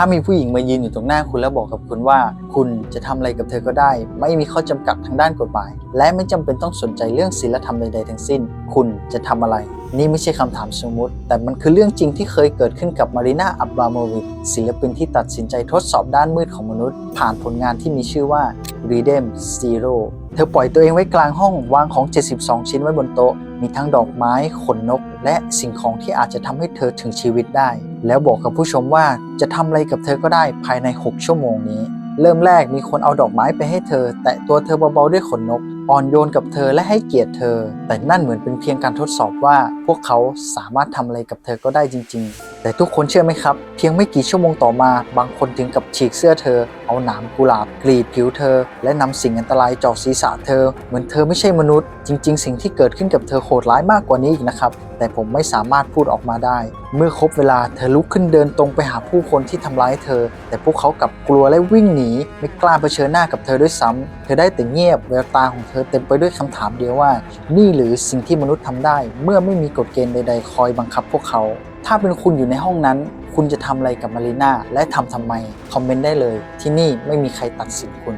ถ้ามีผู้หญิงมายืนอยู่ตรงหน้าคุณแล้วบอกกับคุณว่า คุณจะทำอะไรกับเธอก็ได้ ไม่มีข้อจำกัดทางด้านกฎหมาย และไม่จำเป็นต้องสนใจเรื่องศีลธรรมใดๆทั้งสิ้น คุณจะทำอะไร นี่ไม่ใช่คำถามสมมติ แต่มันคือเรื่องจริงที่เคยเกิดขึ้นกับมารีนาอับบราโมวิชศิลปินที่ตัดสินใจทดสอบด้านมืดของมนุษย์ ผ่านผลงานที่มีชื่อว่า Redem Zero เธอปล่อยตัวเองไว้กลางห้องวางของ 72 ชิ้นไว้บนโต๊ะ มีทั้งดอกไม้ขนนก และสิ่งของที่อาจจะทำให้เธอถึงชีวิตได้ แล้วบอกกับผู้ชมว่าจะทำอะไรกับเธอก็ได้ภายใน 6 ชั่วโมงนี้ เริ่มแรกมีคนเอาดอกไม้ไปให้เธอ แตะตัวเธอเบาๆด้วยขนนก อ่อนโยนกับเธอและให้เกียรติเธอ แต่นั่นเหมือนเป็นเพียงการทดสอบว่า พวกเขาสามารถทำอะไรกับเธอก็ได้จริง ๆ แต่ทุกคนเชื่อไหมครับ เพียงไม่กี่ชั่วโมงต่อมา บางคนถึงกับฉีกเสื้อเธอ เอาหนามกุหลาบกรีดผิวเธอ และนำสิ่งอันตรายจาะศีรษะเธอ เหมือนเธอไม่ใช่มนุษย์ จริง ๆ สิ่งที่เกิดขึ้นกับเธอโหดร้ายมากกว่านี้อีกนะครับ แต่ผมไม่สามารถพูดออกมาได้ เมื่อครบเวลาเธอลุกขึ้นเดินตรงไปหาผู้คนที่ทำร้ายเธอ แต่พวกเขากลับกลัวและวิ่งหนี ไม่กล้าเผชิญหน้ากับเธอด้วยซ้ำเธอได้แต่เงียบแววตาของเธอเต็มไปด้วยคำถามเดียวว่า นี่หรือสิ่งที่มนุษย์ทำได้ เมื่อไม่มีกฎเกณฑ์ใด ๆ คอยบังคับพวกเขา ถ้าเป็นคุณอยู่ในห้องนั้น คุณจะทำอะไรกับมารีนาและทำทำไมคอมเมนต์ได้เลย ที่นี่ไม่มีใครตัดสินคุณ